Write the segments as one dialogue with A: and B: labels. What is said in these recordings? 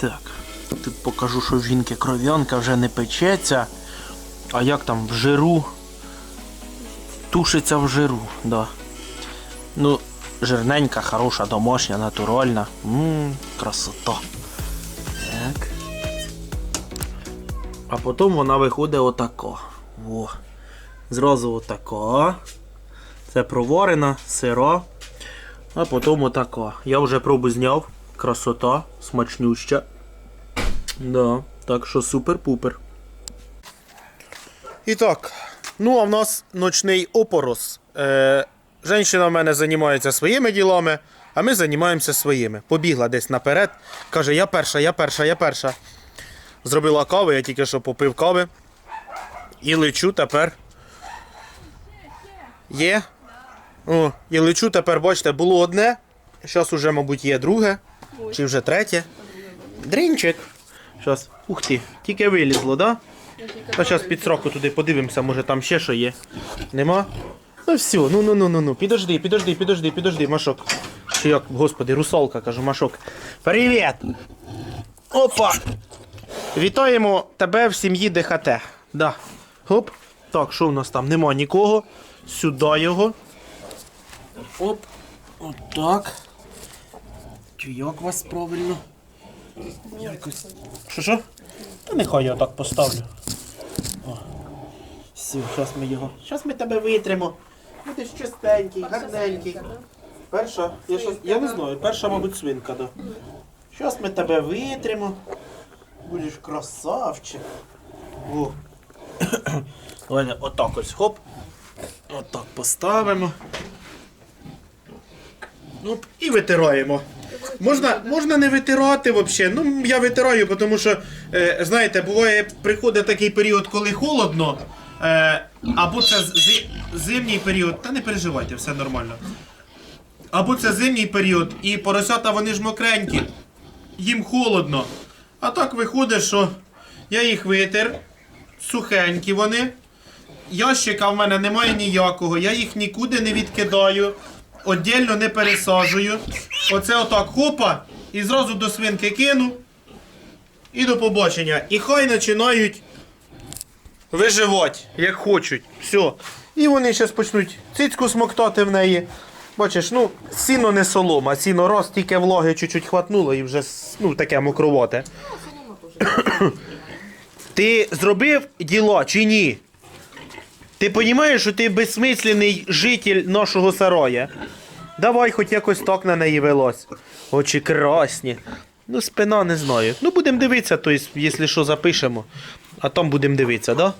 A: Так, тут покажу, що в жінки кров'янка вже не печеться. А як там в жиру? Тушиться в жиру, да. Ну, жирненька, хороша, домашня, натуральна. Ммм, красота. Так. А потім вона виходить отако. Во. Зразу отако. Це проварена, сира. А потім отако. Я вже пробу зняв. Красота, смачнюща. Да, так що супер-пупер. І так, ну а в нас ночний опорос. Е, Женщина в мене займається своїми ділами, а ми займаємося своїми. Побігла десь наперед. Каже, я перша, я перша, я перша. Зробила каву, я тільки що попив кави. І лечу тепер. Є. О, і лечу тепер, бачите, було одне. Зараз уже, мабуть, є друге. Чи вже третє. Дрінчик. Зараз. Ух ти, тільки вилізло, да? Та зараз під сроку туди подивимося, може там ще що є. Нема? Ну все, ну ну ну ну ну. Підожди, підожди, підожди, підожди, Машок. Чи як, господи, русалка, кажу, Машок. Привіт! Опа! Вітаємо тебе в сім'ї ДХТ. Да. Хоп. Так, що в нас там? Нема нікого. Сюди його. Оп. Отак. Чи як вас правильно? Якось. Що що? Та нехай я так поставлю. О. Все, зараз ми його. Зараз ми тебе витримо. Будеш чистенький, гарненький. Перша, я, щас, я не знаю, перша, мабуть, свинка, да. Зараз ми тебе витримо. Будеш красавчик. О. Давай отак ось хоп. Отак поставимо. Ну, і витираємо. Можна, можна не витирати взагалі. Ну, я витираю, тому що, е, знаєте, буває, приходить такий період, коли холодно, е, або це зи- зимній період. Та не переживайте, все нормально. Або це зимній період, і поросята вони ж мокренькі, їм холодно. А так виходить, що я їх витер, сухенькі вони. Ящика в мене немає ніякого, я їх нікуди не відкидаю, отдельно не пересаджую. Оце отак хопа, і зразу до свинки кину. І до побачення. І хай починають виживати, як хочуть. Все. І вони зараз почнуть цицьку смоктати в неї. Бачиш, ну, сіно не солома, сіно роз, тільки влаги чуть-чуть хватнуло і вже ну, таке мокровате. Ти зробив діло чи ні? Ти розумієш, що ти безсмисленний житель нашого сарая? Давай хоч якось так на неї велось. Очі красні. Ну, спина не знаю. Ну, будемо дивитися, то есть, якщо що запишемо. А там будемо дивитися, да?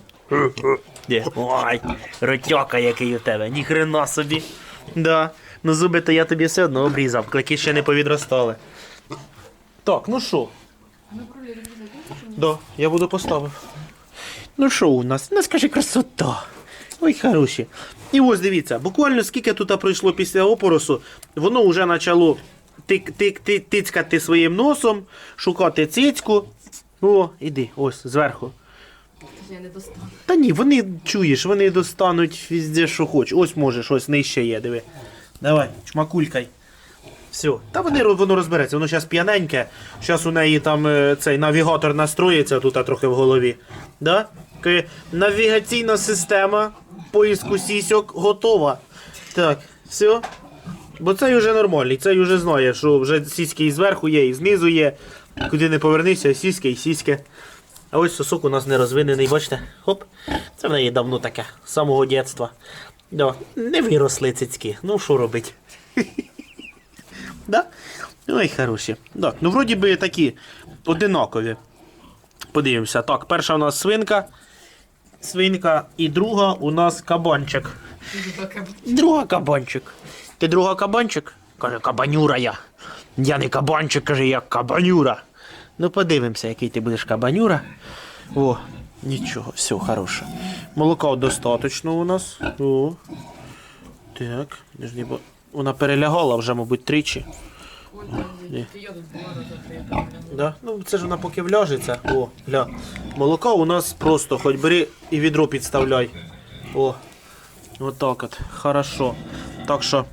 A: Де? Ой, ротяка який у тебе, ніхрена собі. Да. Ну зуби то я тобі все одно обрізав, клики ще не повідростали. Так, ну що? Да, я буду поставив. Ну що у нас? Ну скажи красота. Ой, хороші. І ось дивіться, буквально скільки тут пройшло після опоросу, воно вже почало тик, тик, тик, тицькати своїм носом, шукати цицьку. О, іди, ось, зверху.
B: Я не достану.
A: Та ні, вони чуєш, вони достануть везде, що хочеш. Ось може, щось нижче є, диви. Давай, чмакулькай. Все. Та вони, воно розбереться, воно зараз п'яненьке. Зараз у неї там е, цей навігатор настроїться тут трохи в голові. Да? Навігаційна система поїзку сісьок готова. Так, все. Бо цей вже нормальний, цей вже знає, що вже сіськи і зверху є, і знизу є. Куди не повернися, сіськи і сіськи. А ось сосок у нас не розвинений, бачите? Хоп. Це в неї давно таке, з самого дитинства. Да. Не виросли цицьки. Ну що робить? да? Ой, хороші. Так, ну вроді би такі одинакові. Подивимося. Так, перша у нас свинка. Свинка і друга у нас кабанчик. Друга кабанчик. Ти друга кабанчик? Каже, кабанюра я. Я не кабанчик, каже, я кабанюра. Ну подивимося, який ти будеш кабанюра. О, нічого, все, хороше. Молока достаточно у нас. О. Так, вона перелягала вже, мабуть, тричі. Ні. Да? Ну, це ж вона поки вляжеться. О, гля. Молока у нас просто, хоч бери і відро підставляй. О. Отак от. Хорошо. Так що.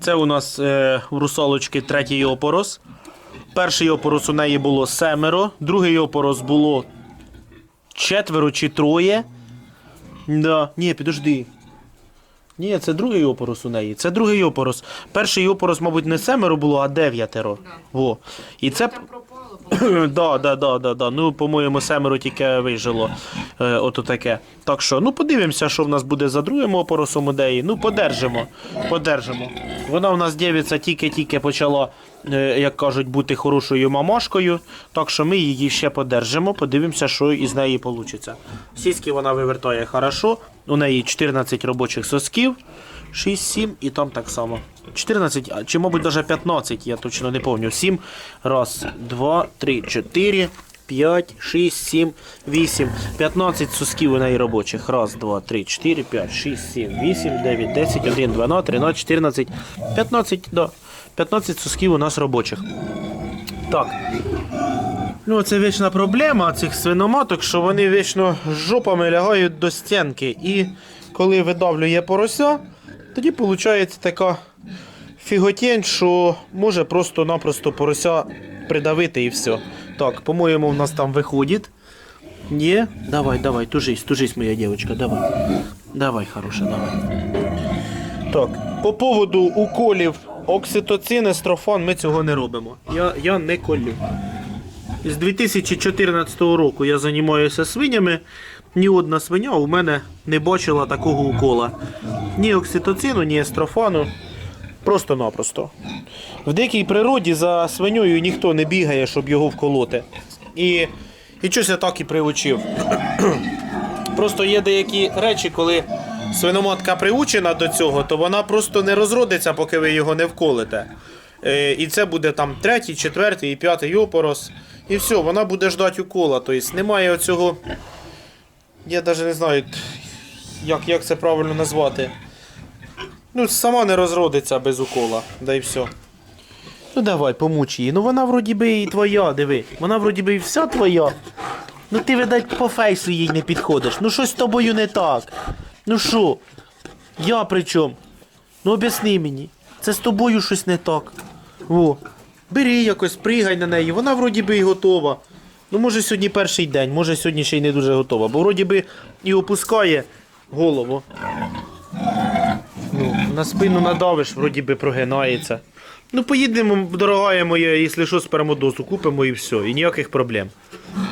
A: Це у нас е, у русалочки третій опорос. Перший опорос у неї було семеро, другий опорос було четверо чи троє. Да. Ні, підожди. Ні, це другий опорос у неї. Це другий опорос. Перший опорос, мабуть, не семеро було, а дев'ятеро. Во. І це.
B: Там пропало,
A: Да, да, да, да, да. Ну, по-моєму, семеро тільки вижило. Е, ото таке. Так що, ну подивимося, що в нас буде за другим опоросом ідеї. Ну, подержимо. Подержимо. Вона в нас дівиця тільки-тільки почала, як кажуть, бути хорошою мамашкою. Так що ми її ще подержимо, подивимося, що із неї вийде. Сіськи вона вивертає хорошо. У неї 14 робочих сосків. 6, 7 і там так само. 14, чи, мабуть, навіть 15, я точно не пам'ятаю. 7. Раз, два, три, чотири, п'ять, шість, сім, вісім. 15 сосків у неї робочих. Раз, два, три, чотири, п'ять, шість, сім, вісім, дев'ять, десять, один, дванадцять, тринадцять, чотирнадцять, 15, да. 15 сосків у нас робочих. Так. Ну, це вічна проблема цих свиноматок, що вони вічно жопами лягають до стінки. І коли видавлює порося, тоді виходить така фіготень, що може просто-напросто порося придавити і все. Так, по-моєму, в нас там виходить. Є? Давай, давай, тужись, тужись, моя дівчинка, давай. Давай, хороша, давай. Так, по поводу уколів окситоцин, естрофан, ми цього не робимо. Я, я не колю. З 2014 року я займаюся свинями. Ні одна свиня у мене не бачила такого укола. Ні окситоцину, ні естрофану. Просто-напросто. В дикій природі за свиньою ніхто не бігає, щоб його вколоти. І, і щось я так і приучив. Просто є деякі речі, коли свиноматка приучена до цього, то вона просто не розродиться, поки ви його не вколите. Е, і це буде там третій, четвертий і п'ятий опорос. І все, вона буде ждати укола. Тобто немає оцього. Я навіть не знаю, як, як це правильно назвати. Ну, сама не розродиться без укола, да і все. Ну давай, помуч її. Ну вона вроді би і твоя, диви. Вона вроді би і вся твоя. Ну ти, видать, по фейсу їй не підходиш. Ну щось з тобою не так. Ну що? Я при чому? Ну об'ясни мені. Це з тобою щось не так. О. Бери якось, пригай на неї. Вона вроді би і готова. Ну, може, сьогодні перший день, може сьогодні ще й не дуже готова. Бо вроді би і опускає голову. Ну, на спину надавиш, вроді би прогинається. Ну, поїдемо, дорогая моя, якщо що, спермодозу купимо і все, і ніяких проблем.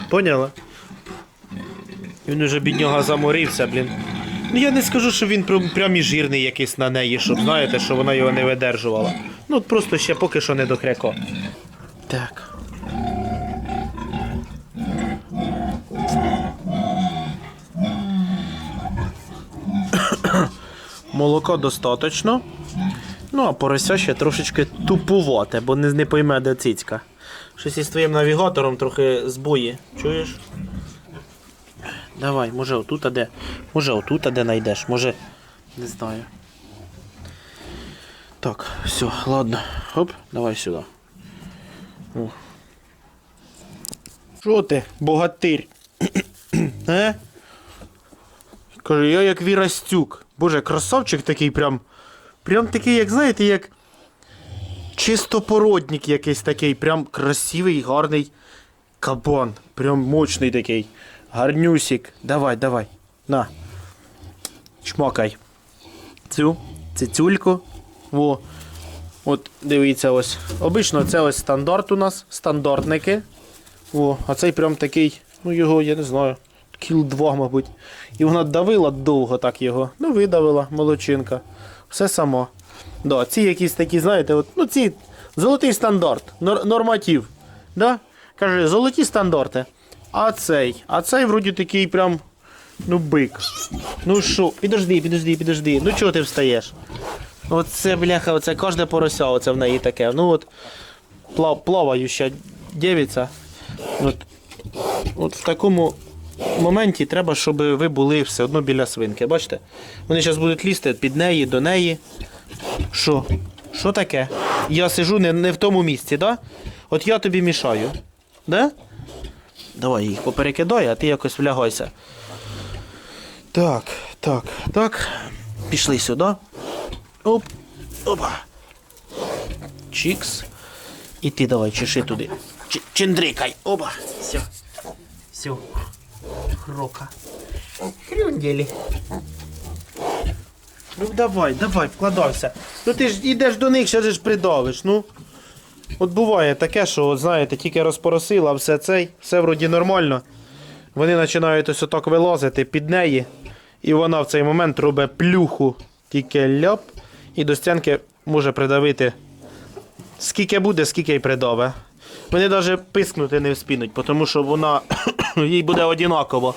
A: Поняла? Він уже бідняга заморився, блін. Ну я не скажу, що він прям, і жирний якийсь на неї, щоб знаєте, що вона його не видержувала. Ну просто ще поки що не до кряко. Так. Молока достаточно. Ну, а порося ще трошечки тупувате, бо не, не пойме, де цицька. Щось із твоїм навігатором трохи збої. Чуєш? Давай, може отут а де. Може отут а де знайдеш, може. Не знаю. Так, все, ладно. Хоп, давай сюди. Що ти, богатирь? е? Каже, я як Вірастюк. Боже, красавчик такий прям. Прям такий, як знаєте, як чистопородник якийсь такий, прям красивий, гарний кабан. Прям мощний такий. Гарнюсик. Давай, давай. На. Чмокай. Цю. Цицюльку. Во. От, дивіться, ось. Обично це ось стандарт у нас. Стандартники. О, а цей прям такий, ну його, я не знаю, кіл 2, мабуть. І вона давила довго так його. Ну, видавила, молодчинка. Все само. Да, ці якісь такі, знаєте, от, ну ці золотий стандарт, нор- норматив. Да? Каже, золоті стандарти. А цей, а цей вроді такий прям, ну, бик. Ну що, підожди, підожди, підожди. Ну чого ти встаєш? Оце, бляха, оце кожне порося, оце в неї таке. Ну от плав, плаваюча дівиця. От, от в такому моменті треба, щоб ви були все одно біля свинки. Бачите? Вони зараз будуть лізти під неї, до неї. Що? Що таке? Я сижу не, не в тому місці, да? От я тобі мішаю. Да? Давай їх поперекидай, а ти якось влягайся. Так, так, так. Пішли сюди. Оп. Опа. Чікс. І ти давай чеши туди. Ч- Чендрикай. Оба. Все. Все. Хрока. Хрюндєлі. Ну давай, давай, вкладайся. Ну ти ж йдеш до них, ще ж придавиш, ну. От буває таке, що, от, знаєте, тільки розпоросила все цей, все вроді нормально. Вони починають ось отак вилазити під неї, і вона в цей момент робить плюху, тільки ляп, і до стінки може придавити скільки буде, скільки й придаве. Вони навіть пискнути не вспінуть, тому що вона їй буде однаково.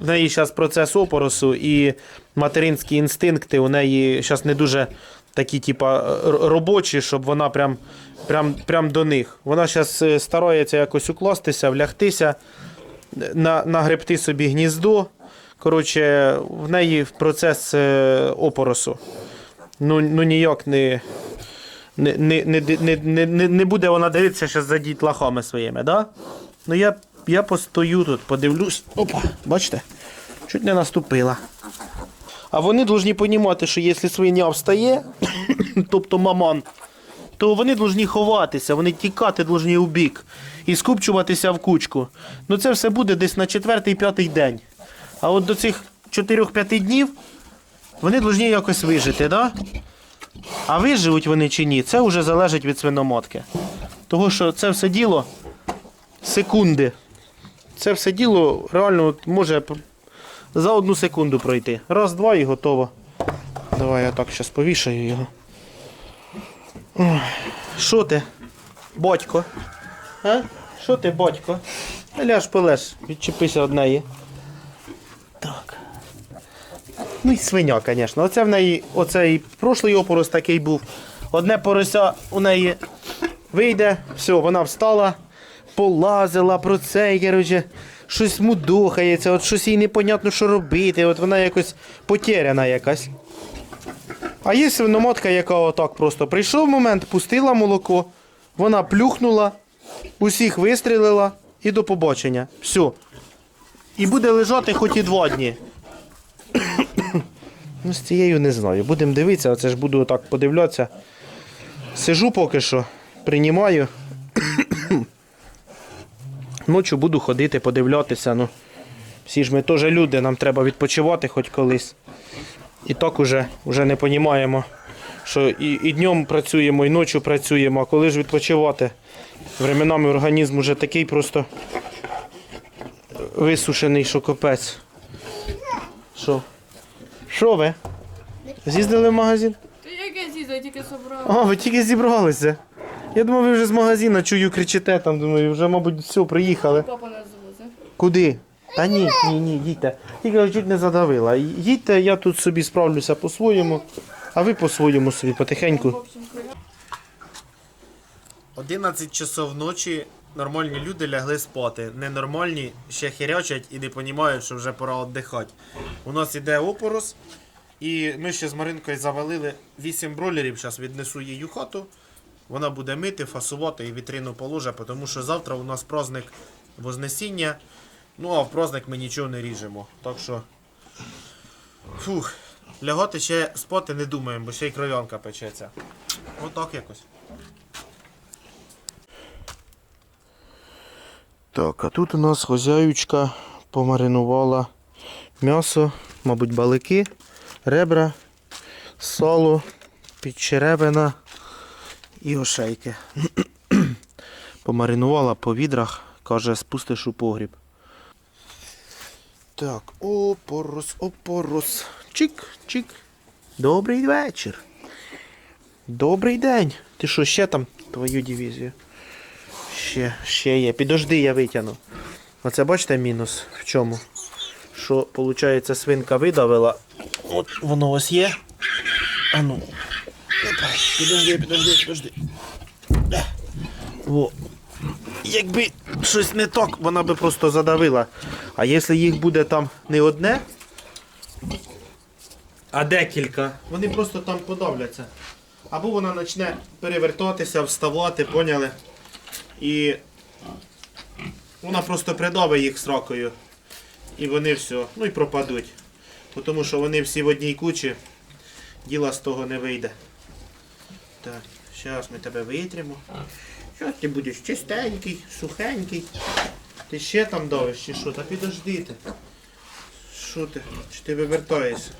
A: В неї зараз процес опоросу і материнські інстинкти у неї зараз не дуже такі, типа, робочі, щоб вона прям, прям, прям до них. Вона зараз старається якось укластися, влягтися, на, нагребти собі гніздо. Коротше, в неї процес е, опоросу. Ну, ну ніяк не. Не, не, не, не, не, не, буде вона дивитися зараз за дітлахами своїми, да? Ну я, я постою тут, подивлюсь. Опа, бачите? Чуть не наступила. А вони повинні розуміти, що якщо свиня встає, тобто маман, то вони повинні ховатися, вони тікати повинні у бік і скупчуватися в кучку. Ну це все буде десь на четвертий-п'ятий день. А от до цих 4-5 днів вони повинні якось вижити, да? А виживуть вони чи ні, це вже залежить від свиноматки. Того, що це все діло секунди. Це все діло реально може за одну секунду пройти. Раз, два і готово. Давай я так зараз повішаю його. Що ти, батько? Що ти, батько? Ляж полеж, відчепися від неї. Так. Ну і свиня, звісно. Оце в неї, оцей прошлий опорос такий був. Одне порося у неї вийде, все, вона встала, полазила про це, коротше, щось мудохається, от щось їй непонятно, що робити, от вона якось потеряна якась. А є свиномотка, яка отак просто прийшов момент, пустила молоко, вона плюхнула, усіх вистрілила і до побачення. Все. І буде лежати хоч і два дні. Ну, з цією не знаю. Будемо дивитися, оце ж буду так подивлятися. Сижу поки що, приймаю. Ночі буду ходити, подивлятися. Ну, всі ж ми теж люди, нам треба відпочивати хоч колись. І так уже, уже не розуміємо, що і, і днем працюємо, і ночі працюємо, а коли ж відпочивати? Временами організм уже такий просто висушений, що капець. Що? Що ви? З'їздили в магазин?
B: Я тільки.
A: А, ви тільки зібралися. Я думав, ви вже з магазину чую, кричите там, думаю, вже, мабуть, все, приїхали.
B: Папа нас звозить.
A: Куди? Та ні, ні, ні, їдьте. Тільки чуть не задавила. Їдьте, я тут собі справлюся по-своєму, а ви по-своєму собі потихеньку.
B: В общем, коля-
A: 11 часов ночі нормальні люди лягли спати. Ненормальні ще хірячать і не розуміють, що вже пора віддихати. У нас іде опорос, і ми ще з Маринкою завалили 8 бролерів. Зараз віднесу її хату. Вона буде мити, фасувати і вітрину положить, тому що завтра у нас праздник Вознесіння. Ну а в праздник ми нічого не ріжемо. Так що. Фух. Лягати ще спати не думаємо, бо ще й кров'янка печеться. Отак якось. Так, а тут у нас хозяючка помаринувала м'ясо, мабуть, балики, ребра, сало, підчеревина і ошейки. Помаринувала по відрах, каже, спустиш у погріб. Так, опорос, опорос. Чик, чик. Добрий вечір. Добрий день. Ти що, ще там твою дивізію? Ще, ще є. Підожди, я витягну. Оце бачите мінус в чому? Що, виходить, свинка видавила. От воно ось є. А ну. Підожди, підожди, підожди. Во. Якби щось не так, вона би просто задавила. А якщо їх буде там не одне, а декілька, вони просто там подавляться. Або вона почне перевертатися, вставати, поняли? І вона просто придавить їх срокою. І вони все, ну і пропадуть. Тому що вони всі в одній кучі, діла з того не вийде. Так, зараз ми тебе витримо. Зараз ти будеш чистенький, сухенький. Ти ще там давиш чи що? Та підожди ти. Що ти? Чи ти вивертаєшся?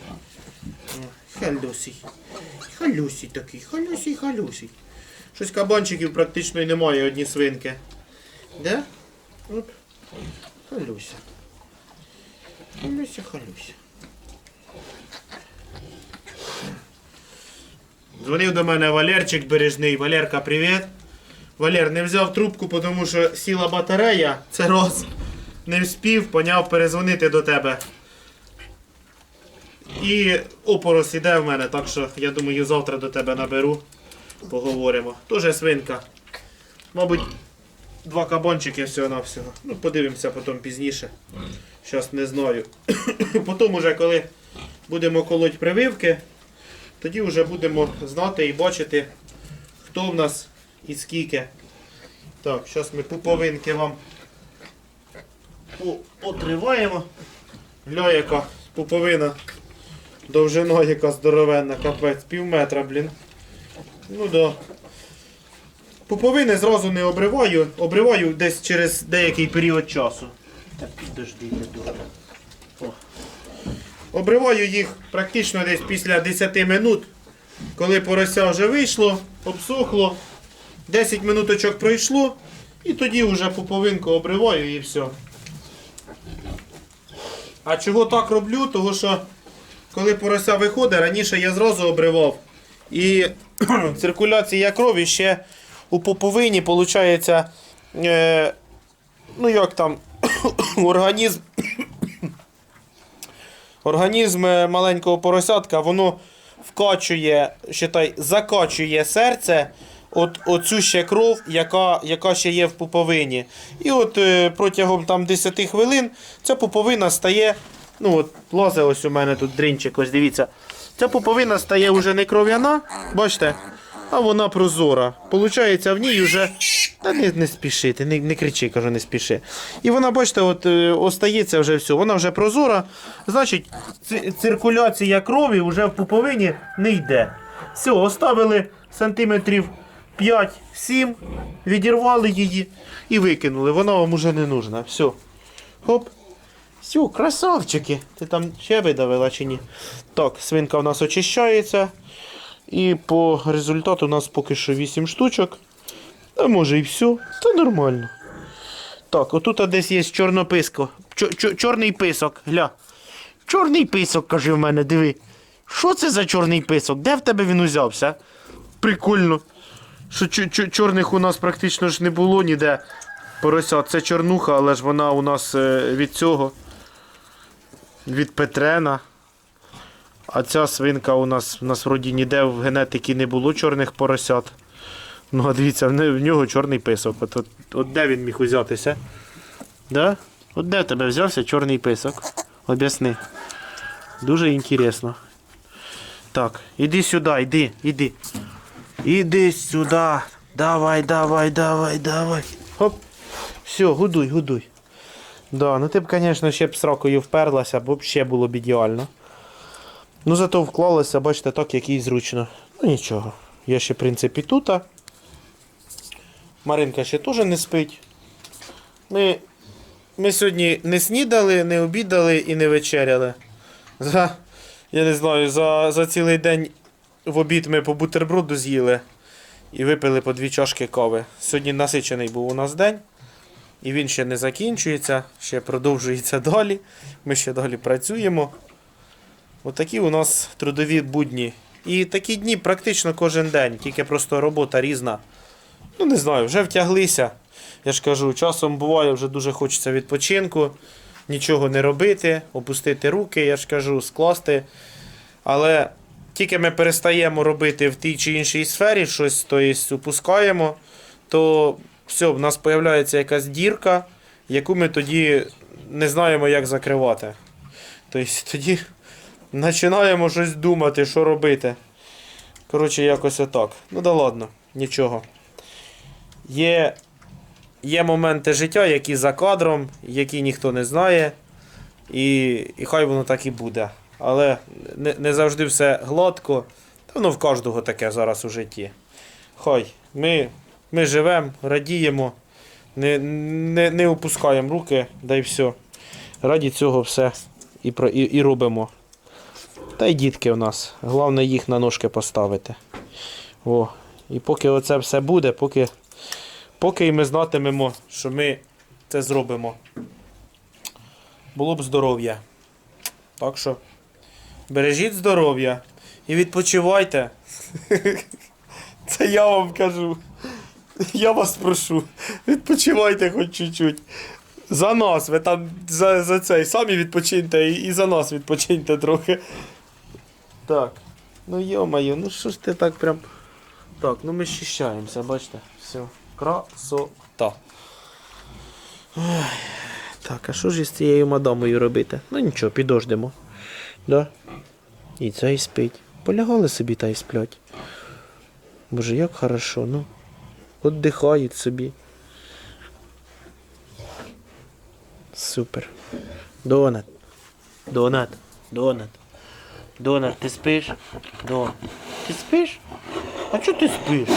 A: Халюсій. Халюсій такий, халюсій, халюсій. Щось кабанчиків практично і немає, одні свинки. Де? Оп. Халюся. Халюся, халюся. Дзвонив до мене Валерчик Бережний. Валерка, привіт. Валер, не взяв трубку, тому що сіла батарея. Це роз. Не вспів, поняв перезвонити до тебе. І опорос іде в мене, так що я думаю, завтра до тебе наберу. Поговоримо. Тоже свинка. Мабуть, два кабанчики всього-навсього. Ну, подивимося потім пізніше. Зараз не знаю. Потім уже, коли будемо колоть прививки, тоді вже будемо знати і бачити, хто в нас і скільки. Так, зараз ми пуповинки вам отриваємо. Гля, яка пуповина. Довжина яка здоровенна, капець, пів метра, блін. Ну да. Пуповини зразу не обриваю, обриваю десь через деякий період часу. Та підождіть. О. Обриваю їх практично десь після 10 минут, коли порося вже вийшло, обсохло, 10 минуточок пройшло, і тоді вже пуповинку обриваю і все. А чого так роблю? Того що коли порося виходить, раніше я зразу обривав. І циркуляція крові ще у пуповині, виходить, е, ну як там, організм. Організм е, маленького поросятка, воно вкачує, считай, закачує серце, от, оцю ще кров, яка, яка ще є в пуповині. І от е, протягом там 10 хвилин ця пуповина стає. Ну от лазе ось у мене тут дрінчик, ось дивіться. Ця пуповина стає вже не кров'яна, бачите, а вона прозора. Получається, в ній вже. Та не, не спіши, не, не кричи, кажу, не спіши. І вона, бачите, от е, остається вже все. Вона вже прозора. Значить, ци- циркуляція крові вже в пуповині не йде. Все, оставили сантиметрів 5-7, відірвали її і викинули. Вона вам уже не нужна. Все. Хоп. Все, красавчики. Ти там ще видавила чи ні? Так, свинка у нас очищається. І по результату у нас поки що 8 штучок. А може і все. Та нормально. Так, отут десь є чорнописко. Чо- чо- чорний писок, гля. Чорний писок, каже в мене, диви. Що це за чорний писок? Де в тебе він узявся? Прикольно. Що чо- чо- чорних у нас практично ж не було ніде. Поросят. Це чорнуха, але ж вона у нас е, від цього. Від Петрена. А ця свинка у нас, у нас вроді ніде в генетиці не було чорних поросят. Ну, а дивіться, в нього чорний писок. От, от, от де він міг узятися? Да? От де в тебе взявся чорний писок? Об'ясни. Дуже інтересно. Так, іди сюди, іди, іди. Іди сюди. Давай, давай, давай, давай. Хоп. Все, гудуй, гудуй. Да, ну ти б, звісно, ще б срокою вперлася, бо б ще було б ідеально. Ну зато вклалося, бачите, так, як їй зручно. Ну нічого. Я ще, в принципі, тут. Маринка ще теж не спить. Ми, ми сьогодні не снідали, не обідали і не вечеряли. За, я не знаю, за, за цілий день в обід ми по бутерброду з'їли і випили по дві чашки кави. Сьогодні насичений був у нас день. І він ще не закінчується, ще продовжується далі. Ми ще далі працюємо. Отакі у нас трудові будні. І такі дні практично кожен день, тільки просто робота різна. Ну, не знаю, вже втяглися. Я ж кажу, часом буває, вже дуже хочеться відпочинку, нічого не робити, опустити руки, я ж кажу, скласти. Але тільки ми перестаємо робити в тій чи іншій сфері щось, тобто упускаємо, то все, в нас з'являється якась дірка, яку ми тоді не знаємо, як закривати. Тобто тоді починаємо щось думати, що робити. Коротше, якось отак. Ну да ладно, нічого. Є, є моменти життя, які за кадром, які ніхто не знає. І, і хай воно так і буде. Але не, не завжди все гладко. Та воно в кожного таке зараз у житті. Хай, ми Ми живемо, радіємо, не, не, не опускаємо руки, да й все. Раді цього все і, і, і робимо. Та й дітки у нас. Головне їх на ножки поставити. О. І поки оце все буде, поки, поки і ми знатимемо, що ми це зробимо. Було б здоров'я. Так що бережіть здоров'я і відпочивайте. Це я вам кажу. Я вас прошу. Відпочивайте хоч чуть-чуть. За нас, ви там за, за цей самі відпочиньте і, і за нас відпочиньте трохи. Так. Ну йо-моє, ну що ж ти так прям. Так, ну ми щищаємося, бачите? Все. Красота. Ой. Так, а що ж із цією мадамою робити? Ну нічого, підождемо. Да? І цей спить. Полягали собі та й сплять. Боже, як хорошо, ну. Отдихають собі. Супер. Донат. Донат. Донат. Донат, ти спиш? Донат. Ти спиш? А чого ти спиш?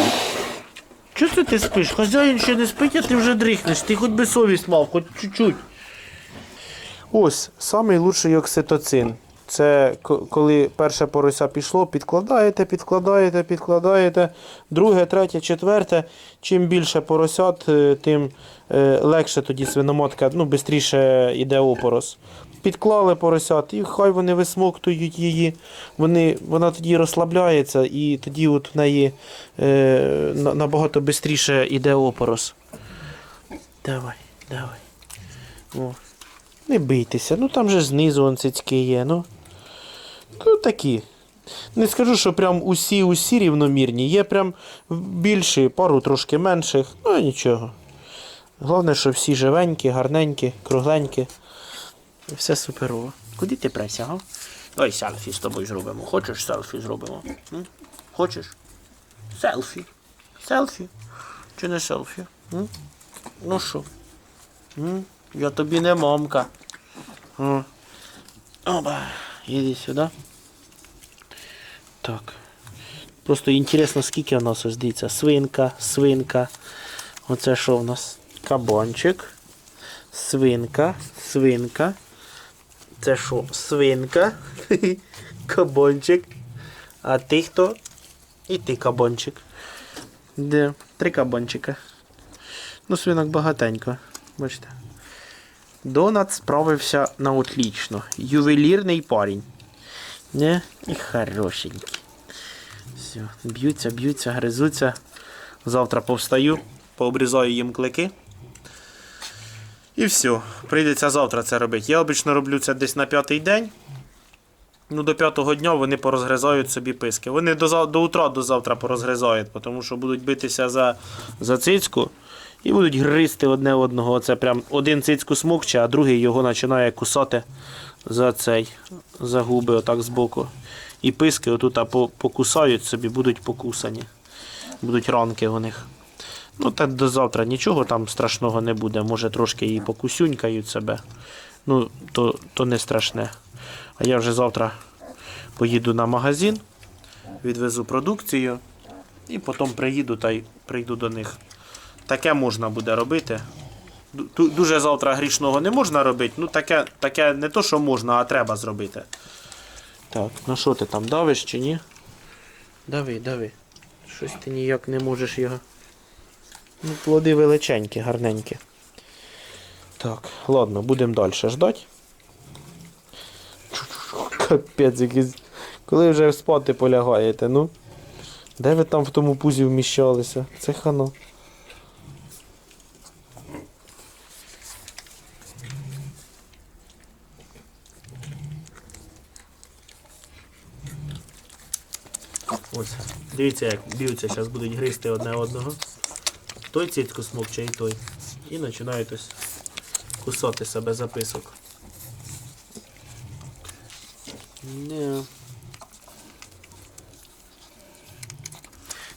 A: Чого це ти спиш? Хазяїн ще не спить, а ти вже дрихнеш. Ти хоч би совість мав, хоч чуть-чуть. Ось, лучший окситоцин. Це коли перше порося пішло, підкладаєте, підкладаєте, підкладаєте. Друге, третє, четверте. Чим більше поросят, е, тим е, легше тоді свиноматка, ну, швидше йде опорос. Підклали поросят, і хай вони висмоктують її. Вони, вона тоді розслабляється, і тоді от в неї е, набагато швидше йде опорос. Давай, давай. О. Не бийтеся, ну там же знизу он цицьки є, ну. Ну такі. Не скажу, що прям усі усі рівномірні. Є прям більші, пару трошки менших, ну нічого. Головне, що всі живенькі, гарненькі, кругленькі. Все суперово. Куди ти присягав? Ой, селфі з тобою зробимо. Хочеш селфі зробимо? М? Хочеш? Селфі. Селфі. Чи не селфі? М? Ну що? Я тобі не мамка. Оба. Іди сюди. Так. Просто інтересно, скільки у нас ось дивіться. Свинка, свинка. Оце що в нас? Кабанчик. Свинка, свинка. Це що? Свинка. Кабанчик. А ти хто? І ти кабанчик. Де? Три кабанчика. Ну, свинок багатенько. Бачите. Донат справився на отлично. Ювелірний парень. Не? І хорошенький. Все, б'ються, б'ються, гризуться. Завтра повстаю, пообрізаю їм клики. І все. Прийдеться завтра це робити. Я обично роблю це десь на п'ятий день. Ну, до п'ятого дня вони порозгризають собі писки. Вони до, до утра до завтра порозгризають, тому що будуть битися за, за цицьку і будуть гризти одне одного. Оце прям один цицьку смокче, а другий його починає кусати за цей, за губи, отак збоку. І писки отут а, по- покусають собі, будуть покусані. Будуть ранки у них. Ну, так до завтра нічого там страшного не буде. Може трошки і покусюнькають себе. Ну, то, то не страшне. А я вже завтра поїду на магазин, відвезу продукцію і потім приїду та й прийду до них. Таке можна буде робити. Дуже завтра грішного не можна робити. Ну, таке, таке не то, що можна, а треба зробити. Так, ну що ти там давиш чи ні? Дави, дави. Щось ти ніяк не можеш його. Ну, плоди величенькі, гарненькі. Так, ладно, будемо далі ждати. Капець якийсь. Коли вже спати полягаєте, ну? Де ви там в тому пузі вміщалися? Це хано. Ось. Дивіться, як б'ються, зараз будуть гризти одне одного. Той цицьку смокче і той. І починають ось кусати себе за писок. Не.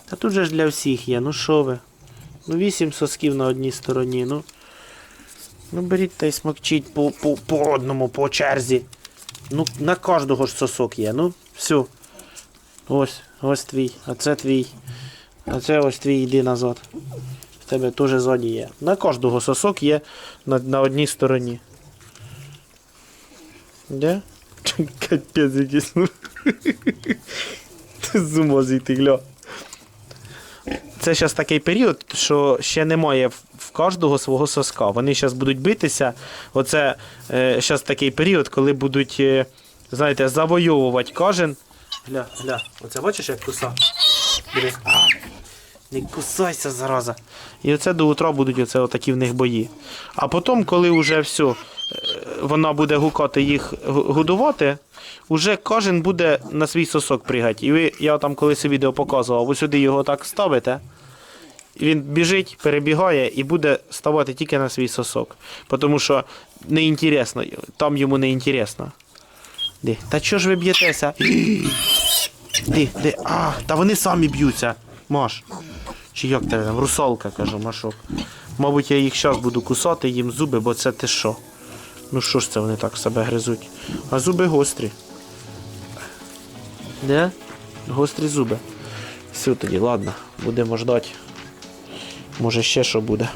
A: Та тут же ж для всіх є, ну що ви? Ну вісім сосків на одній стороні, ну. Ну беріть та й смокчіть по, по, по одному, по черзі. Ну, на кожного ж сосок є, ну, все. Ось, ось твій, а це твій. А це ось твій йди назад. В тебе теж ззаді є. На кожного сосок є на, на одній стороні. Де? Капець якийсь. з ума зійти, гля. Це зараз такий період, що ще немає в, кожного свого соска. Вони зараз будуть битися. Оце е, зараз такий період, коли будуть, е, знаєте, завойовувати кожен. Гля, гля, оце бачиш, як куса? А, Не кусайся, зараза. І оце до утра будуть оце отакі в них бої. А потім, коли вже все, вона буде гукати їх годувати, уже кожен буде на свій сосок пригати. І ви, я там колись відео показував, ви сюди його так ставите. Він біжить, перебігає і буде ставати тільки на свій сосок. Тому що не інтересно, там йому не інтересно. Де? Та чого ж ви б'єтеся? Де, де? А, та вони самі б'ються. Маш. Чи як тебе там? Русалка, кажу, Машок. Мабуть, я їх зараз буду кусати їм зуби, бо це ти що? Ну що ж це вони так себе гризуть? А зуби гострі. Не? Гострі зуби. Все тоді, ладно, будемо ждати. Може ще що буде.